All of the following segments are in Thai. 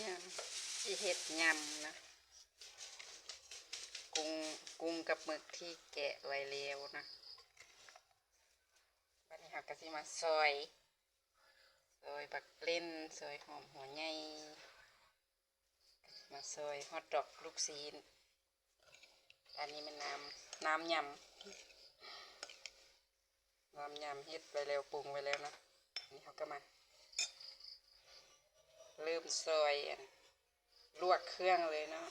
เนี่ยที่เห็ดยำนะกุ้งกุ้งกับหมึกที่แกะไว้แล้วนะบัดนี้เราก็สิมาซอยซอยบักเล่นซอยหอมหัวใหญ่มาซอยฮอทดอกลูกซีนอันนี้มันน้ำน้ำยำน้ำยำเฮ็ดไปแล้วปรุงไว้แล้วนะนี่เขาก็มา เริ่มซอยลวกเครื่องเลยเนาะ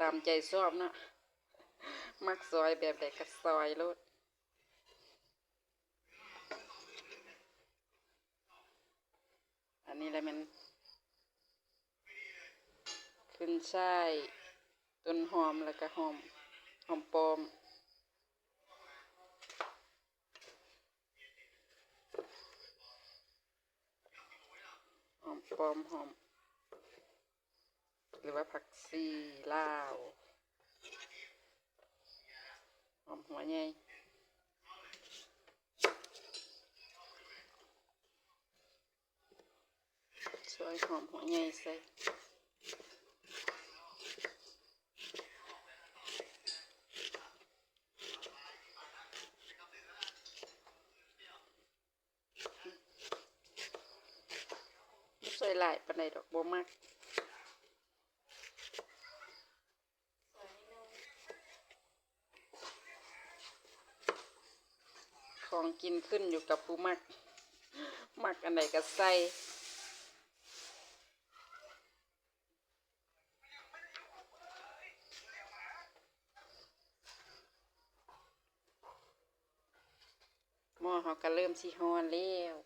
ตามใจชอบเนาะมักซอยแบบใดก็ซอยลดอันนี้แหละมัน ขึ้นช่ายต้นหอมแล้วก็หอมหอมปลอมหอมปลอมหอม หรือว่าผักซีลาวหอมหัวใหญ่ซอยหอมหัวใหญ่ใส่ บ่ใส่หลายปานใดดอกบ่มักของกินขึ้นอยู่กับผู้มัก มักอันใดก็ใส่หม้อเขาก็เริ่มสิฮ้อนแล้ว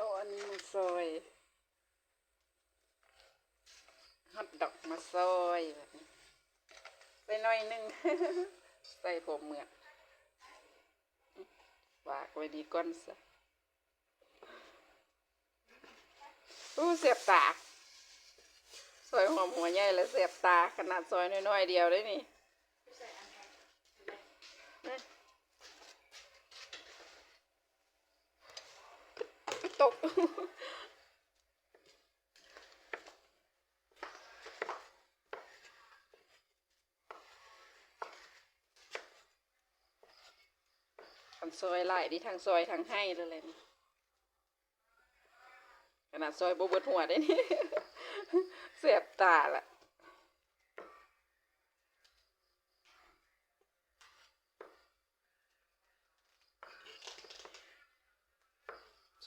เอาอันนี้มาซอยฮอตดอกมาซอยแบบนี้ ใส่หน่อยหนึง ใส่ผมเหมือกฝากไว้ดีก้อนซะอู้เสียบตาซอยหอมหัวใหญ่แล้วเสียบตาขนาดซอยน้อยๆเดียวได้นี่ตก ซอยไล่ดิทางซอยทางให้เลยเลยขนาดซอยบเบิดหัวได้นี่เสียบตาละ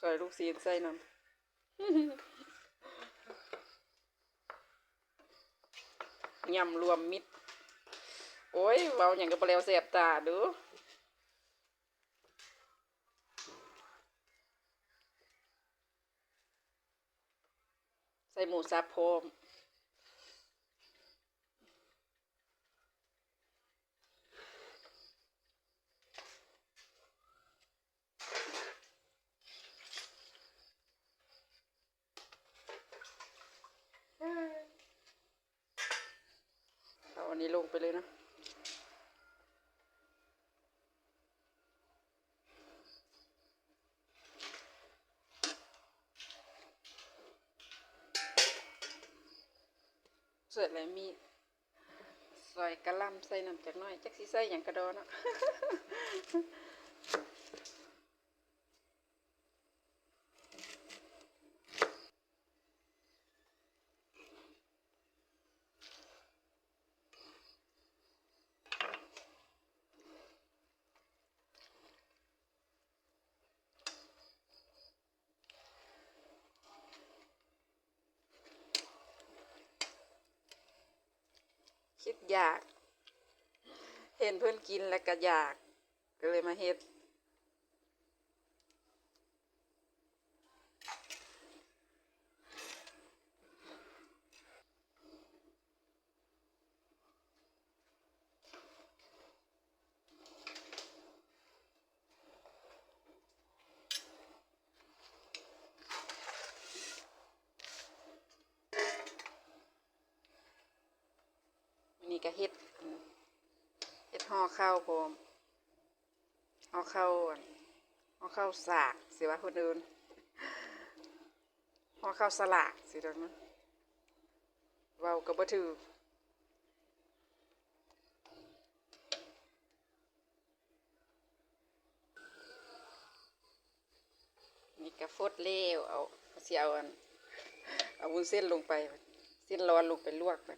ซอยลูกซีนใส่น้ำยำรวมมิตรโอ้ยเบาอย่างกับเปลวเสียบตาดู ใส่ห มูซับพร้อมเอาอันนี้ลงไปเลยนะ เส ร์ตเลยมีซอยกะล่ำใส่น้ำจากน้อยจักสีใส่อย่างกระดอเนาะ เพื่อนกินแล้วก็อยาก ก็เลยมาเฮ็ดก็เฮ็ด อืมเข้าวพร้อมห่อข้าวอั่นห่อข้าสากสิว่าคนอื่นห่อข้าสลากสิดอกนะเว้าก็บ่ถือนี่ก็ฟดเลวเอาเสียเอาอันเอาวุ้นเส้นลงไป เส้นร้อนลงไปลวกไป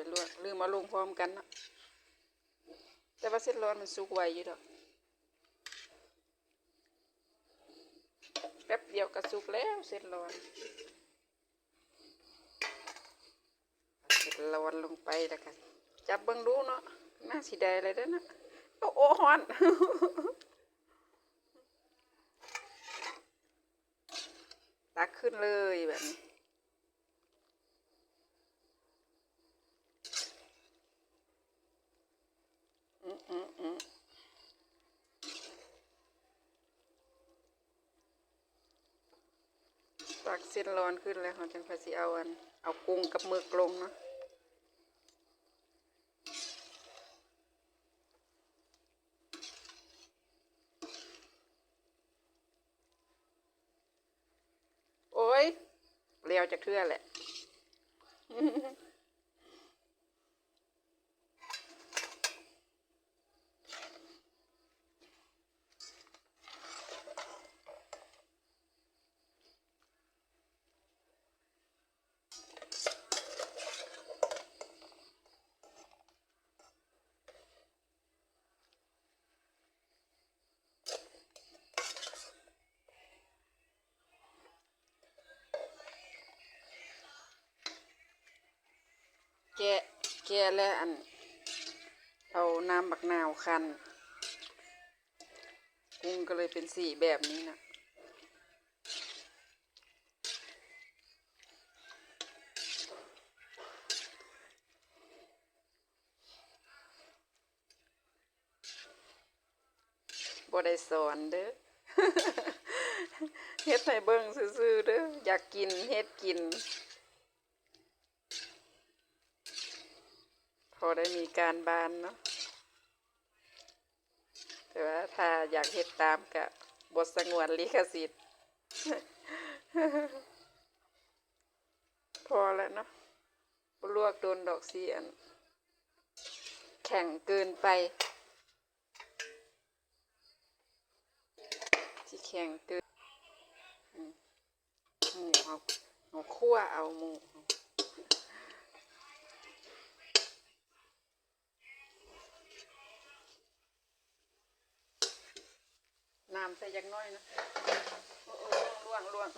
เส้นร้อน ลืมมาลงพร้อมกันนะแต่ว่าเส้นร้อนมันสุกไวอยู่ดอกแป๊บเดียวก็สุกแล้วเส้นร้อนเส้นร้อนลงไปแล้วกันจับเบิ่งดูเนาะน่าสีแดงเลยเด้อนะโอ้โอ้ฮอนตักขึ้นเลยแบบนี้ อืมอืมอืมตักเส้นร้อนขึ้นแล้วเราจังพาสิเอาอัน เอากุ้งกับมือกลงเนาะโอ้ยเลี้ยวจากเทื่อแหละ แกะแกะแล้วอัน เอาน้ำบักนาวคันกุ้งก็เลยเป็นสีแบบนี้นะบ่ได้สอนเด้อเฮ็ดให้เบิ่งซื่อๆเด้ออยากกินเฮ็ดกิน พอได้มีการบานเนาะแต่ว่าถ้าอยากเฮ็ดตามกะบทสงวนลิขสิทธิ์พอแล้วเนาะลวกโดนดอกเสียน แข็งเกินไปที่แข็งเกินหมูเอาเอาคั่วเอาหมู น้ำใส่ยักน้อยนะโอ้โอ้ล่วงล่วง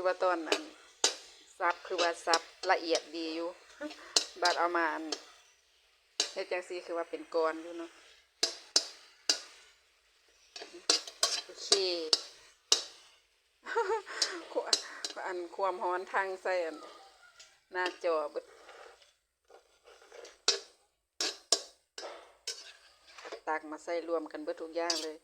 คือว่าตอนนั้นซับคือว่าซับละเอียดดีอยู่บัดเอามาอันเฮ็ดจังซีคือว่าเป็นก้อนอยู่เนาะโอเคขวอันความร้อนทางใส่อันหน้าจอบิดตักมาใส่รวมกันเบิดทุกอย่างเลย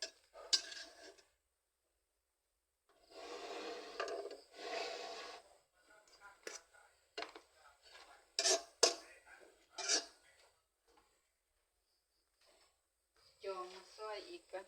จองมาซอยอีกกัน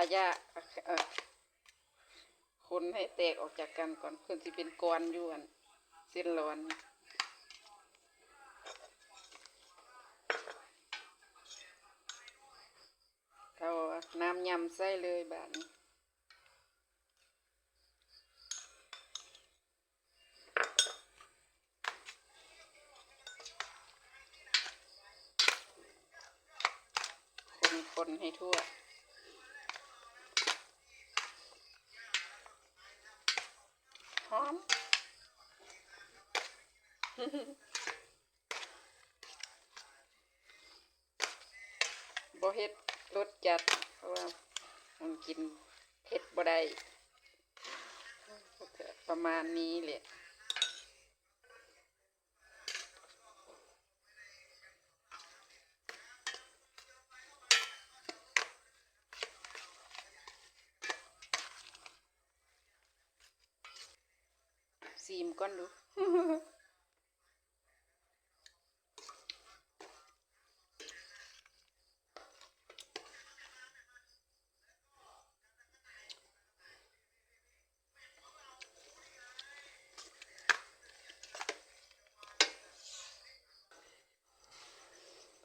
ขยะเอ่อ คนให้แตกออกจากกันก่อนเพื่อนสิเป็นก้อนยู่อันเส้นร้อนเอาน้ำยำใส่เลยบาดนี้คนให้ทั่ว เฮ็ดรสจัด เพราะว่ามันกินเผ็ดบ่ได้ประมาณนี้แหละซีมก่อนดู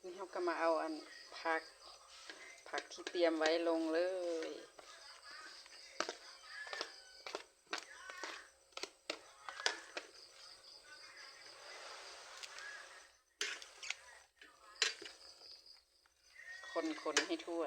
นี่เขา ก็มาเอาอันผัก ผักที่เตรียมไว้ลงเลยคนๆให้ทั่ว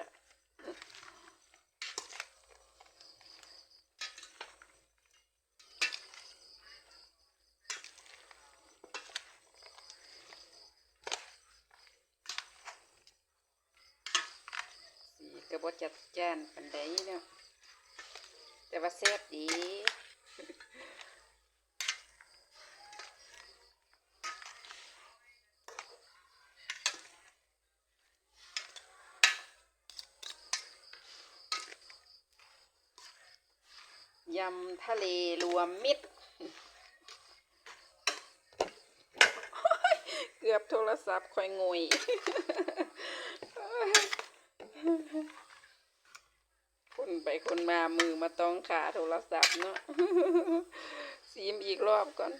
บอจัดจ้านปันไดเนาะแต่ว่าแซ่บดียำทะเลรวมมิตร เกือบโทรศัพท์คอยงวย คนไปคนมามือมาต้องขาโทรศัพท์เนาะซีมอีกรอบก่อน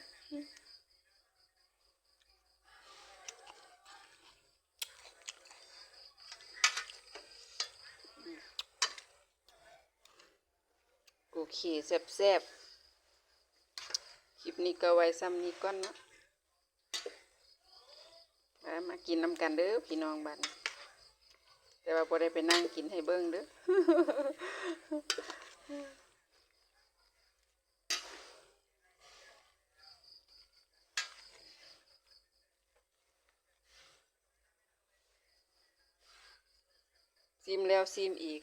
โอเคแซ่บๆ คลิปนี้ก็ไว้ซ้ำนี้ก่อนเนาะมามากินน้ำกันเด้อพี่น้องบัดน แต่ว่าพอได้ไปนั่งกินให้เบิ้งเด้อซิมแล้วซิมอีก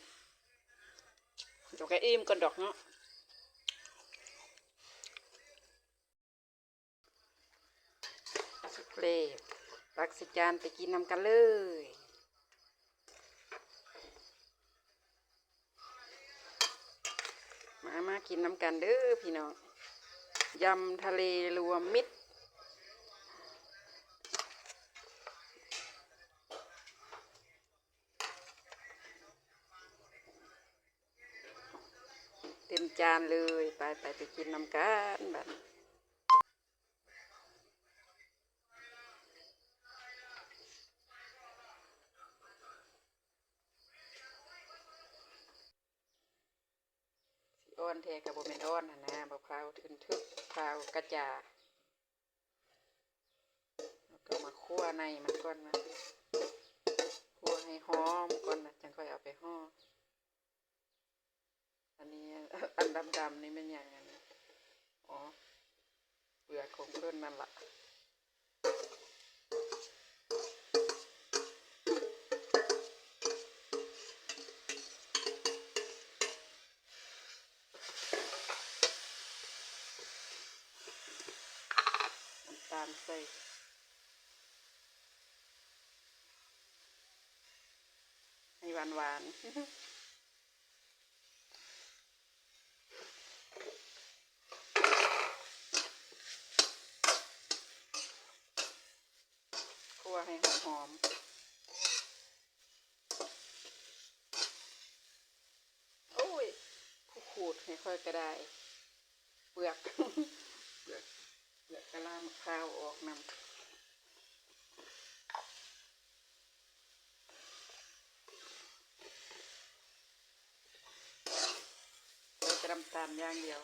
เดี๋ยวก็อิ่มก่อนดอกเนาะสุกเลตักสิจานไปกินนำกันเลย มากินน้ำกันเด้อพี่น้องยำทะเลรวมมิตรเต็มจานเลย ไปไปไปกินน้ำกันบัด สิอ้อนเทกับโบเมนออนนะนะบะพร้าวทึนทึกพร้าวกระจาแล้วก็มาคั่วในมันก่อนนะคั่วให้หอมก่อนนะจังค่อยเอาไปห่ออันนี้อันดำๆนี่มันอย่างนั้นอ๋อเปลือกของเพื่อนนั่นละ่ะ ส่ให้หวานหวานคั่วให้หอมๆโอ้ยขูดให้ค่อยก็ได้ เปลือก เปลือก กะลามะพร้าวออกนำเราจะน้ำตาลอย่างเดียว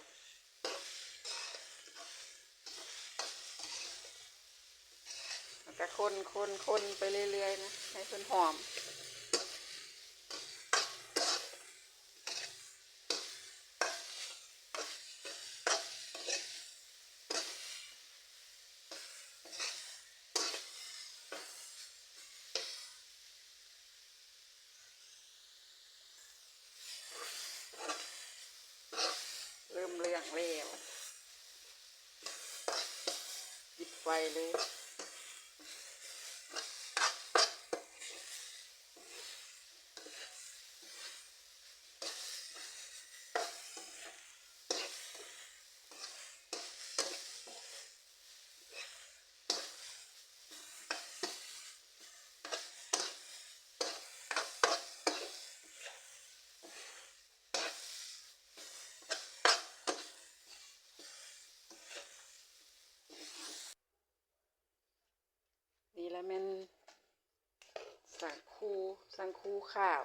แล้วก็คนคนคนไปเรื่อยๆนะ ให้เพิ่นหอม เริ่มเรื่องแล้วปิดไฟเลย นี่แล้วแมันสังคูสังคู ขาว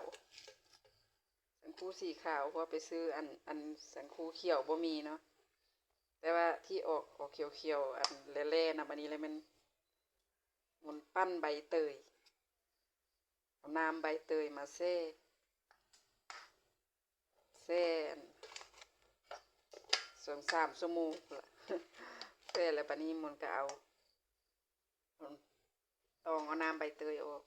สังคูสีขาวเพราะไปซื้ออันอันสังคูเขียวบ่มีเนาะแต่ว่าที่ออกออกเขียวเขียวๆอันแล่ๆนะบันนี้เลยมันมันปั้นใบเตยเอาน้ำใบเตยมาแซ่แซ่อันสองสามชั่วโมงพู้นละแซ่แล้วบันนี้มันก็เอาตองเอาน้ำใบเตยออก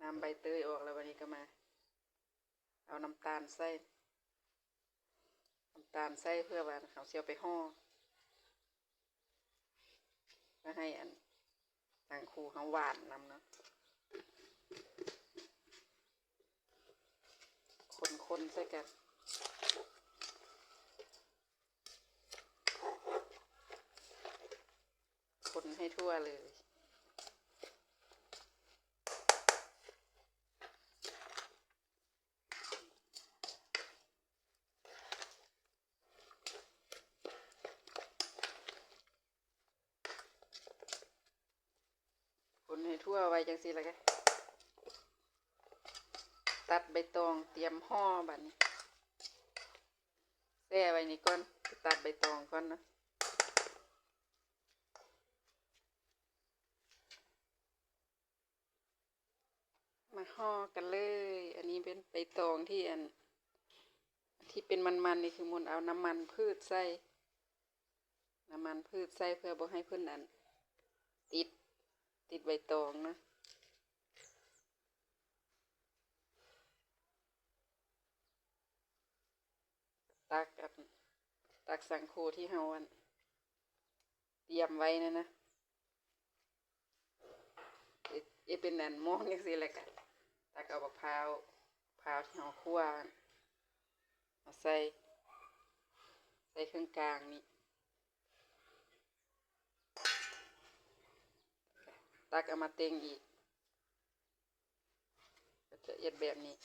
น้ำใบเตยออกแล้ววันนี้ก็มา เอาน้ำตาลใส่น้ำตาลใส่เพื่อว่าเขาเสียวไปห่อเพื่อให้อันต่างคูเขาหวานนำเนาะคนๆใส่กันคนให้ทั่วเลย คนให้ทั่วไว้ จังสิละกันตัดใบตองเตรียมห่อบัดนี้แช่ไว้นี่ก่อนตัดใบตองก่อนเนาะมาห่อกันเลย อันนี้เป็นใบตองที่อัน ที่เป็นมันๆนี่คือมุนเอาน้ำมันพืชใส่น้ำมันพืชใส่เพื่อบ่ให้เพิ่นอันติด ติดใบตองนะ ตักอันตักสังคูที่เฮาอันเตรียมไว้นะนะเอเอเป็นอันมองจังซี่แหละกันตักเอาบักพร้าวพร้าวที่เฮาคั่วมาใส่ใส่เครื่องกลางนี่ตักเอามาเต็งอีกจะเอ็ดแบบนี้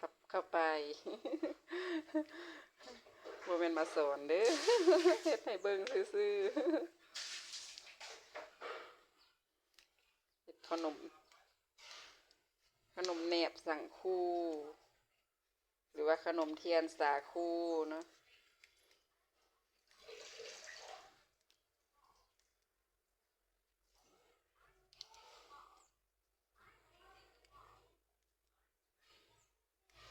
พับ เข้าไปโมเมนมาสอนเด้อเฮ็ดให้เบิ่งซื่อๆเฮ็ดขนม ขนมแหนบสังคู หรือว่าขนมเทียนสาคูเนาะ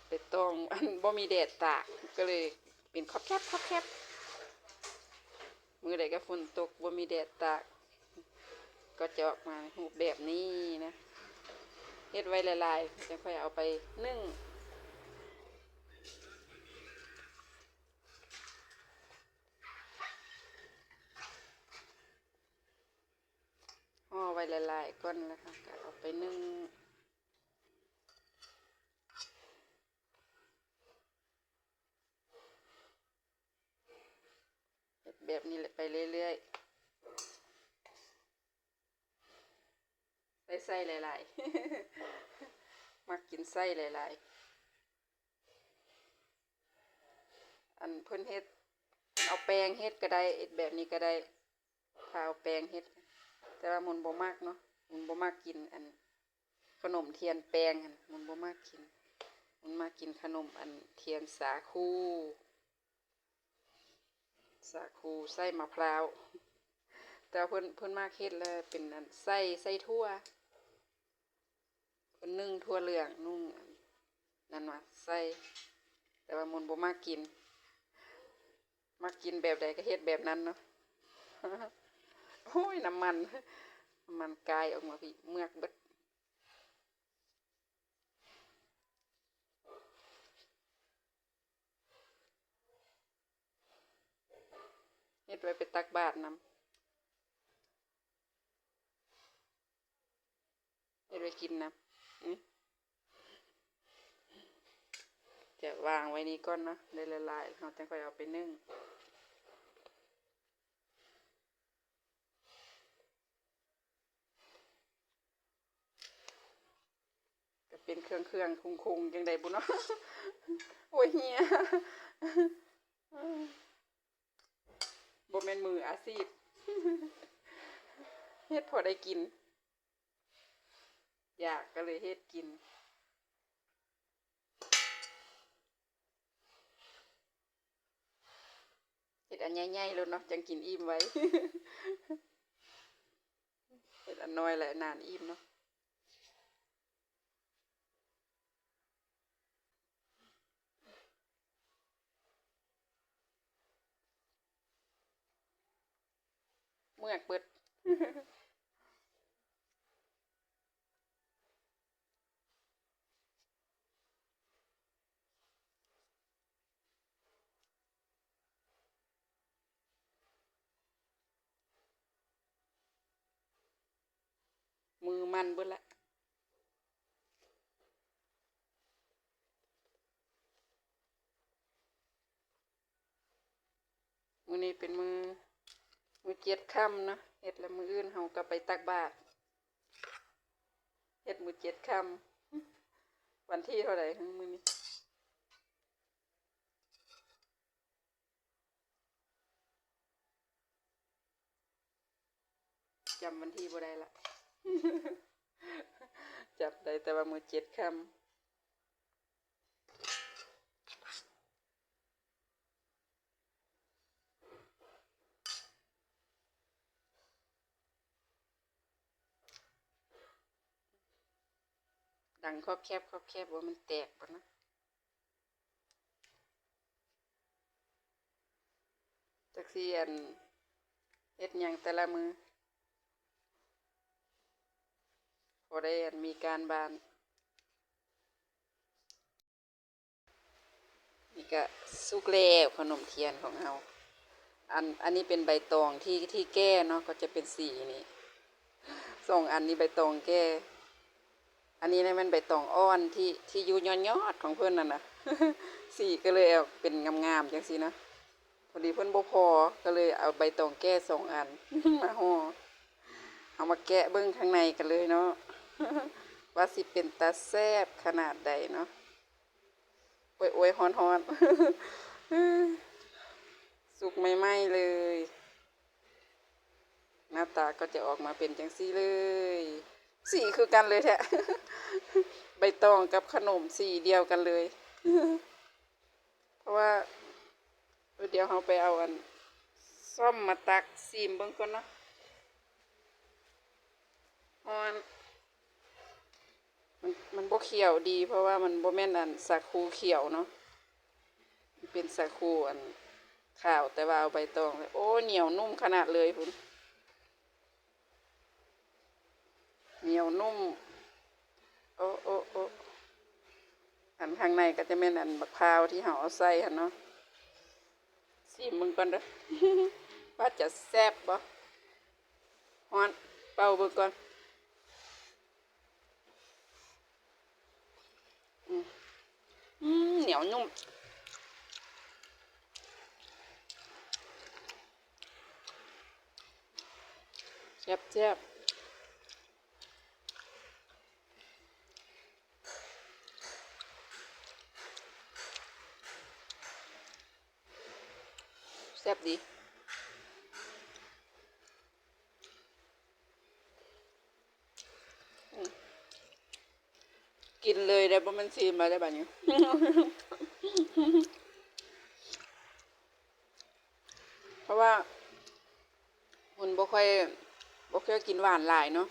ไปต้องอันบ่มีแดดตากก็เลยเป็นคอบแคบคอบแคบมือใดก็ฝนตกบ่มีแดดตาก ก็จะออกมารูแบบนี้นะเฮ็ดไว้หลายๆจะค่อยเอาไปนึ่งห่อไว้หลายๆก้อนแล้วค่ะก็เอาไปนึ่ง เฮ็ดแบบนี้แหละไปเรื่อยๆ ใได้ไส้หลายๆ มักกินไส้หลายๆ อันเพิ่นเฮ็ด เอาแป้งเฮ็ดก็ได้เฮ็ดแบบนี้ก็ได้ถ้าเอาแป้งเฮ็ด แต่ว่ามันบ่มักเนาะมันบ่มักกินอัน ขนมเทียนแป้งอันมันบ่มักกิน มันมากินขนมอันเทียนสาคู สาคูไส้มะพร้าวแต่เพิ่นเพิ่นมากเฮ็ดแล้วเป็นอันไส้ไส้ทั่ว เพิ่นนึ่งทั่วเหลืองนุ่งนั่นว่าไส้แต่ว่ามันบ่มากกินมักกินแบบใดก็เฮ็ดแบบนั้นเนาะโอ้ยน้ำมันน้ำมันกายออกมาพี่เมือกเบิดเฮ็ดไว้ไปตักบาตรนำเฮ็ดไว้กินนำนี่ จะวางไว้นี้ก่อนนะได้ละลายเราจังค่อยเอาไปนึ่งก็เป็นเครื่องเครื่องคุงคุงๆจังใดบุเนาะโอ้ยเฮียบ่แม่นมืออาชีพเฮ็ดพอได้กิน อยากก็เลยเฮ็ดกิน เห็ดอันใหญ่ๆแล้วเนาะจังกินอิ่มไว้เห็ดอันน้อยแหละนานอิ่มเนาะเมือกเปิด มือมันเบิดละมือนี้เป็นมือ มือเจ็ดค่ำเนาะเฮ็ดแล้วมืออื่นเฮาก็ไปตักบาตรเฮ็ดมือเจ็ดค่ำวันที่เท่าไหร่ฮึมือนี้จำวันที่บ่ได้ละ จับได้แต่ว่ามือเจ็ดคำดังครอบแคบครอบแคบว่ามันแตกปะนะจักเสียนเฮ็ดยังแต่ละมือ พอได้อันมีการบาน นี่ก็สุกแล้วขนมเทียนของเราอันอันนี้เป็นใบตองที่ที่แก้เนาะก็จะเป็นสีนี่สองอันนี้ใบตองแก้ อันนี้นี่มันใบตองอ่อนที่ที่ยูยอดยอดของเพื่อนนั่นนะสีก็เลยเอาเป็นงามๆจังสินะพอดีเพื่อนบ่พอก็เลยเอาใบตองแก้สองอันมาห่อเอามาแกะเบิ้งข้างในกันเลยเนาะ ว่าสิเป็นตาแซบขนาดใดเนาะโอ้ยโอ้ยฮอนฮอนสุกไม่ไหมเลย หน้าตาก็จะออกมาเป็นจังซี่เลย สีคือกันเลยแท้ใบตองกับขนมสีเดียวกันเลย เพราะว่าเดี๋ยวเราไปเอาอันซ่อมมาตักซีมเบิ่งก่อนเนาะฮอน มันมันบ่เขียวดี เพราะว่ามันบ่แม่นอันสาคูเขียวเนาะเป็นสาคูอันขาวแต่ว่าเอาใบตองโอ้เหนียวนุ่มขนาดเลยคุณเหนียวนุ่มโอ้โอ้โอ้อันข้างในก็จะเป็นอันบักพร้าวที่เราเอาใส่หันเนาะสิมึงก่อนเด้อว่าจะแซ่บบ่ฮอนเป่าเบิ่งก่อน เหนียวนุ่ม เจ็บเจ็บแซ่บดี กินเลยได้บ่แมันซีมาได้บัดนี้ เพราะว่าคุณบ่ค่อยบ่ค่อยกินหวานหลายเนาะ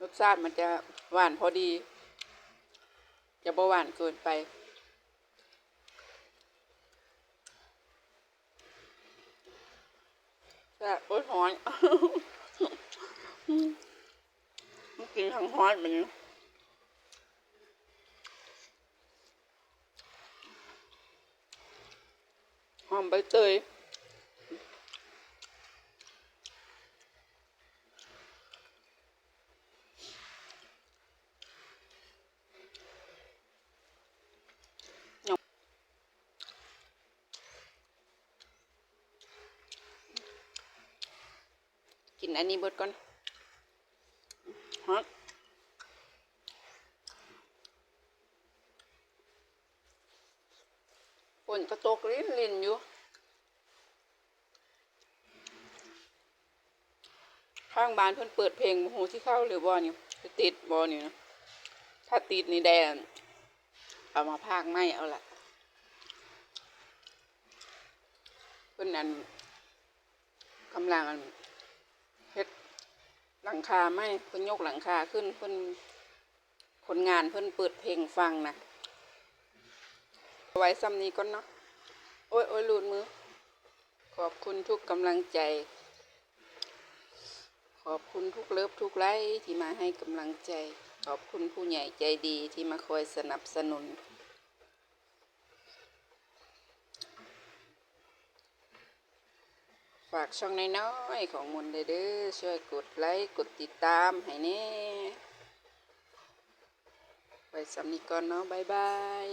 รสชาติมันจะหวานพอดี จะบ่หวานเกินไปแต่โอ๊ยฮ้อน กินทั้งฮอนแบบนี้หอม ใบเตยกินอันนี้เบิดก่อนฮะฝนก็ตกลิ้นลินอยู่ ข้าง บ้านเพิ่นเปิดเพลงโมโหที่เข้าหรือบ่นี่ติดบ่นี่นะถ้าติดนี่แดนเอามาพากไม่เอาละเพิ่นอันกำลังเฮ็ดหลังคาไม่เพิ่นยกหลังคาขึ้นเพิ่นคนงานเพิ่นเปิดเพลงฟังนะไว้ซ้ำนี้ก่อนเนาะโอ้ยโอ้ยลุดมือ ขอบคุณทุกกำลังใจ ขอบคุณทุกเลิฟทุกไลค์ที่มาให้กำลังใจ ขอบคุณผู้ใหญ่ใจดีที่มาคอยสนับสนุน ฝากช่องน้อยๆของมนเด้อช่วยกดไลค์กดติดตามให้แน่ไปสำนีก่อนเนาะบ๊ายบาย